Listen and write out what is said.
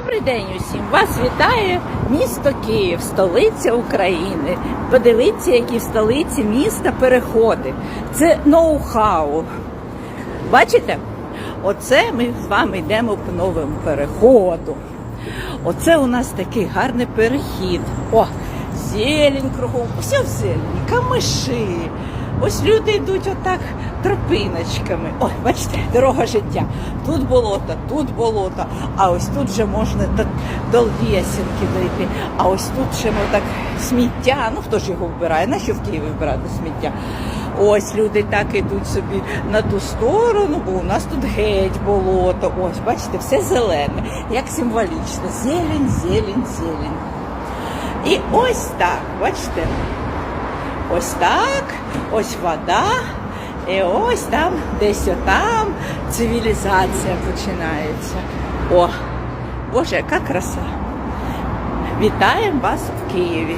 Добрий день усім! Вас вітає місто Київ, столиця України. Подивіться, які в столиці міста переходи. Це ноу-хау. Бачите? Оце ми з вами йдемо по новому переходу. Оце у нас такий гарний перехід. О, зелень кругом, все в зелені, камиші. Ось люди йдуть отак тропиночками. Ой, бачите, дорога життя. Тут болото, тут болото, а ось тут вже можна до, до лісінки дойти. А ось тут ще ну, так сміття. Ну хто ж його вбирає? На що в Києві вбирати сміття? Ось люди так ідуть собі на ту сторону, бо у нас тут геть болото. Ось, бачите, все зелене, як символічно. Зелень, зелень, зелень. І ось так, бачите. Ось так, ось вода, і ось там, десь отам цивілізація починається. О, Боже, яка краса! Вітаємо вас в Києві!